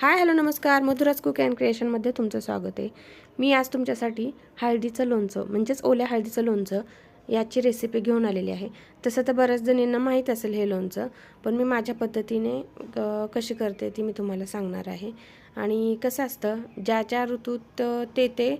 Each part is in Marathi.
हाय हॅलो नमस्कार. मधुराज कुक अँड क्रिएशनमध्ये तुमचं स्वागत आहे. मी आज तुमच्यासाठी हळदीचं लोणचं म्हणजेच ओल्या हळदीचं लोणचं याची रेसिपी घेऊन आलेली आहे. तसं तर बऱ्याच जणींना माहीत असेल हे लोणचं पण मी माझ्या पद्धतीने कशी करते ती मी तुम्हाला सांगणार आहे. आणि कसं असतं ज्या ज्या ऋतूत ते ते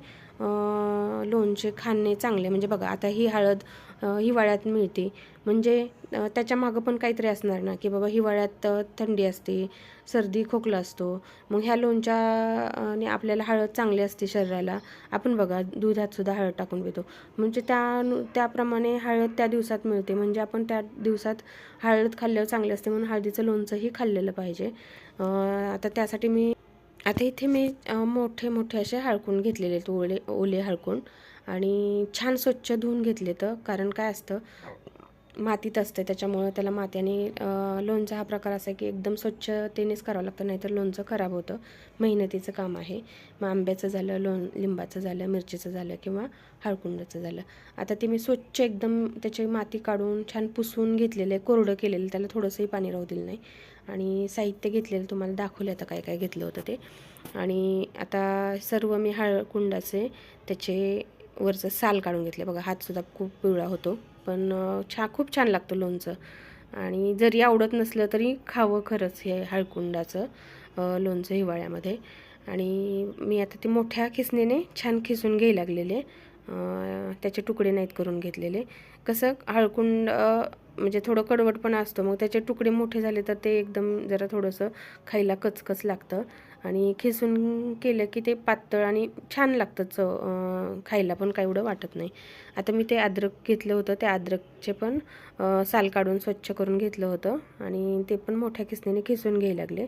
लोणचे खाणे चांगले. म्हणजे बघा आता ही हळद हिवाळ्यात मिळते. म्हणजे त्याच्या मागं पण काहीतरी असणार ना की बाबा हिवाळ्यात थंडी असते सर्दी खोकला असतो. मग ह्या लोणच्याने आपल्याला हळद चांगली असते शरीराला. आपण बघा दुधात सुद्धा हळद टाकून पितो. म्हणजे त्या त्याप्रमाणे हळद त्या दिवसात मिळते. म्हणजे आपण त्या दिवसात हळद खाल्ल्यावर चांगली असते म्हणून हळदीचं लोणचंही खाल्लेलं पाहिजे. आता त्यासाठी मी आता इथे मी मोठे मोठे असे हळकून घेतलेले आहेत ओले ओले हळकून आणि छान स्वच्छ धुवून घेतले तर कारण काय असतं मातीत असते त्याच्यामुळं त्याला मात्याने लोणचा हा प्रकार असा आहे की एकदम स्वच्छतेनेच करावं लागतं नाहीतर लोणचं खराब होतं. मेहनतीचं काम आहे. मग आंब्याचं झालं लोण लिंबाचं झालं मिरचीचं झालं किंवा हळकुंडाचं झालं. आता ते मी स्वच्छ एकदम त्याची माती काढून छान पुसून घेतलेलं आहे कोरडं केलेलं त्याला थोडंसंही पाणी राहू दिलं नाही. आणि साहित्य घेतलेलं तुम्हाला दाखवलं आता काय काय घेतलं होतं ते. आणि आता सर्व मी हळकुंडाचे त्याचे वरचं साल काढून घेतले. बघा हातसुद्धा खूप पिवळा होतो. पण छा खूप छान लागतं लोणचं. आणि जरी आवडत नसलं तरी खावं खरंच हे हळकुंडाचं लोणचं हिवाळ्यामध्ये. आणि मी आता ते मोठ्या खिसणीने छान खिसून घ्यायला लागलेले. त्याचे तुकडे नाहीत करून घेतलेले. कसं हळकुंड म्हणजे थोडं कडवटपणा असतो. मग त्याचे तुकडे मोठे झाले तर ते एकदम जरा थोडंसं खायला कचकच लागतं. आणि खिसून केलं की ते पातळ आणि छान लागतं चव खायला पण काय एवढं वाटत नाही. आता मी ते अद्रक घेतलं होतं. त्या अद्रकचे पण साल काढून स्वच्छ करून घेतलं होतं. आणि ते पण मोठ्या किसणीने खिसून घ्यायला लागले.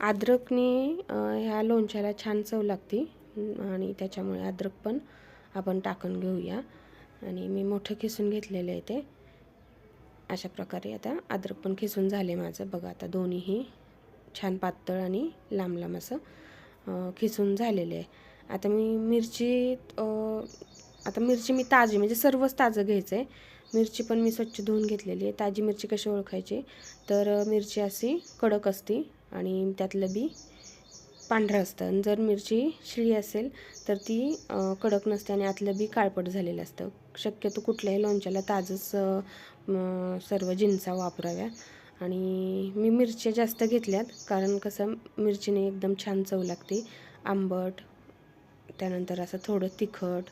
अद्रकने ह्या लोणच्याला छान चव लागते. आणि त्याच्यामुळे अद्रक पण आपण टाकून घेऊया. आणि मी मोठं खिसून घेतलेलं आहे ते. अशा प्रकारे आता अद्रक पण खिसून झाले माझं. बघा आता दोन्हीही छान पातळ आणि लांब लांब असं खिसून झालेले आहे. आता मी मिरची आता मिरची मी ताजी म्हणजे सर्वच ताजं घ्यायचं आहे मिरची पण मी स्वच्छ धुवून घेतलेली आहे. ताजी मिरची कशी ओळखायची? तर मिरची अशी कडक असते आणि त्यातलं बी पांढरं असतं. आणि जर मिरची शिळी असेल तर ती कडक नसते आणि आतलं बी काळपट झालेलं असतं. शक्यतो कुठल्याही लोणच्याला ताजंच सर्व जिन्सा वापराव्या. आणि मी मिरच्या जास्त घेतल्यात कारण कसं मिरचीने एकदम छान चव लागते. आंबट त्यानंतर असं थोडं तिखट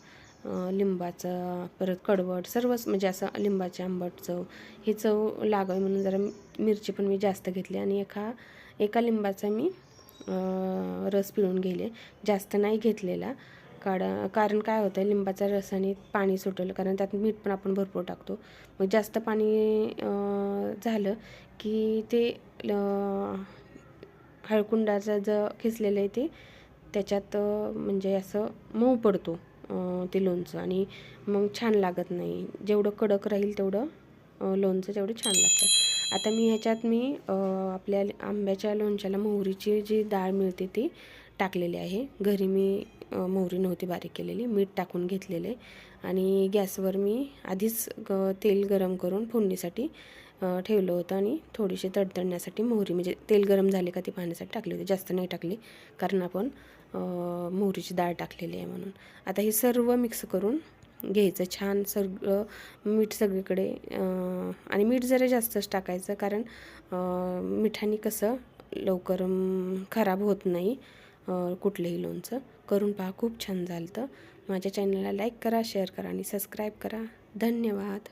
लिंबाचं परत कडवट सर्वच म्हणजे असं लिंबाची आंबट चव ही चव लागावी म्हणून जरा मिरची पण मी जास्त घेतली. आणि एका एका लिंबाचा मी रस पिळून गेले जास्त नाही घेतलेला. काढा कारण काय होतं लिंबाच्या रसाने पाणी सुटलं कारण त्यात मीठ पण आपण भरपूर टाकतो. मग जास्त पाणी झालं की ते हळकुंडाचा हळकुंडाचं ज खिसलेलं आहे ते त्याच्यात म्हणजे असं मऊ पडतो ते लोणचं. आणि मग छान लागत नाही. जेवढं कडक राहील तेवढं लोणचं तेवढं छान लागतं. आता मी ह्याच्यात मी आपल्या आंब्याच्या लोणच्याला मोहरीची जी डाळ मिळते ती टाकलेली आहे. घरी मी मोहरी नव्हती बारीक केलेली मीठ टाकून घेतलेले. आणि गॅसवर मी आधीच ग तेल गरम करून फोडणीसाठी ठेवलं होतं आणि थोडीशी तडतडण्यासाठी मोहरी म्हणजे तेल गरम झाले का ती पाहण्यासाठी टाकली होती. जास्त नाही टाकली कारण आपण मोहरीची डाळ टाकलेली आहे म्हणून. आता हे सर्व मिक्स करून घ्यायचं. छान सगळं मीठ सगळीकडे आणि मीठ जरा जास्तच टाकायचं कारण मिठाने कसं लवकर खराब होत नाही कुठलंही लोणचं. करून पहा खूप छान झालं माझ्या चॅनलला लाईक करा शेअर करा आणि सबस्क्राईब करा. धन्यवाद.